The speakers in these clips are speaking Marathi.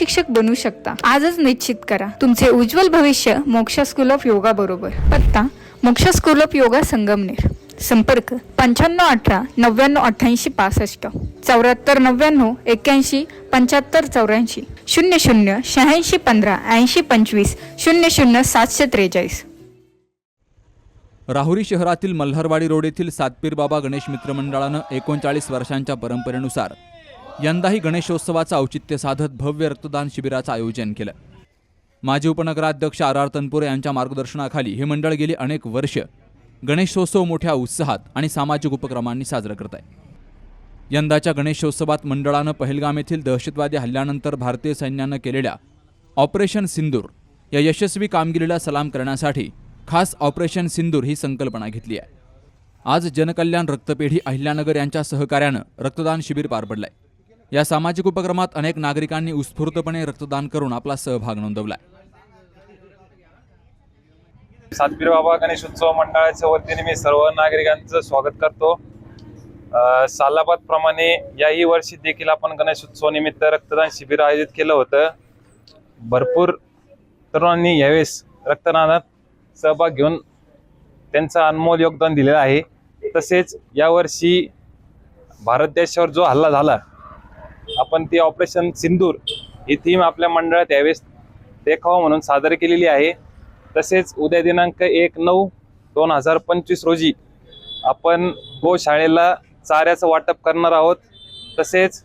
शिक्षक बनू शकता. आजच निश्चित करा. तुमचे उज्ज्वल भविष्य मोक्ष स्कूल ऑफ योगा बरोबर. पत्ता मोक्ष स्कूल ऑफ योगा संगमनेर. संपर्क पंच्याण्णव अठरा नव्याण्णव अठ्ठ्याऐंशी पासष्ट. चौऱ्याहत्तर नव्याण्णव एक्क्याऐंशी पंच्याहत्तर चौऱ्याऐंशी. शून्य शून्य शहाऐंशी पंधरा ऐंशी पंचवीस. शून्य शून्य सातशे त्रेचाळीस. राहुरी शहरातील मल्हारवाडी रोड येथील सातपीर बाबा गणेश मित्र मंडळानं एकोणचाळीस वर्षांच्या परंपरेनुसार यंदाही गणेशोत्सवाचं औचित्य साधत भव्य रक्तदान शिबिराचं आयोजन केलं. माजी उपनगराध्यक्ष आर आर तनपुरे यांच्या मार्गदर्शनाखाली हे मंडळ गेली अनेक वर्ष. गणेशोत्सव मोठ्या उत्साहात आणि सामाजिक उपक्रमांनी साजरं करत आहे. यंदाच्या गणेशोत्सवात मंडळानं पहलगाम येथील दहशतवादी हल्ल्यानंतर भारतीय सैन्यानं केलेल्या ऑपरेशन सिंदूर या यशस्वी कामगिरीला सलाम करण्यासाठी खास ऑपरेशन सिंदूर ही संकल्पना घेतली आहे. आज जनकल्याण रक्तपेढी अहिल्यानगर यांच्या सहकार्यानं रक्तदान शिबिर पार पडलं आहे या सामाजिक उपक्रमात अनेक नागरिकांनी उत्स्फूर्तपणे रक्तदान करून आपला सहभाग नोंदवलाय. सातपीर बाबा गणेश उत्सव मंडळाच्या वतीने मी सर्व नागरिकांचं स्वागत करतो. सालाबाद प्रमाणे याही वर्षी देखील आपण गणेश उत्सव निमित्त रक्तदान शिबिर आयोजित केलं होतं. भरपूर तरुणांनी यावेळेस रक्तदानात सहभाग घेऊन त्यांचं अनमोल योगदान दिलेलं आहे. तसेच यावर्षी भारत देशावर जो हल्ला झाला आपण ती ऑपरेशन सिंदूर ही थीम आपल्या मंडळात यावेळेस देखावा म्हणून सादर केलेली आहे. तसेच उद्या दिनांक एक नऊ दोन हजार पंचवीस रोजी आपण गोशाळेला चाऱ्याचं वाटप करणार आहोत. तसेच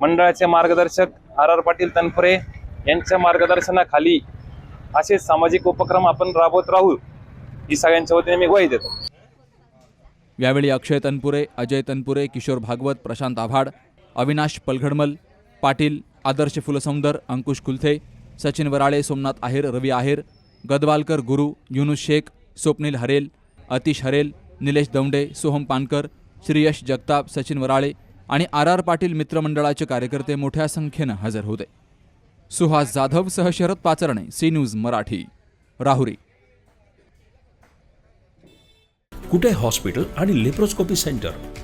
मंडळाचे मार्गदर्शक आर आर पाटील तनपुरे यांच्या मार्गदर्शनाखाली असे सामाजिक उपक्रम आपण राबवत राहू ही सगळ्यांच्या वतीने मी ग्वाही देतो. यावेळी अक्षय तनपुरे अजय तनपुरे किशोर भागवत प्रशांत आव्हाड अविनाश पलघडमल पाटील आदर्श फुलसौंदर अंकुश कुलथे सचिन वराळे सोमनाथ आहेर रवी आहेर गदवालकर गुरु युनुस शेख स्वप्नील हरेल अतिश हरेल निलेश दौंडे सोहम पानकर श्रीयश जगताप सचिन वराळे आणि आर आर पाटील मित्रमंडळाचे कार्यकर्ते मोठ्या संख्येनं हजर होते. सुहास जाधव सह Sharad Pacharne C news Marathi Rahuri. Kute hospital आणि लेप्रोस्कोपी सेंटर?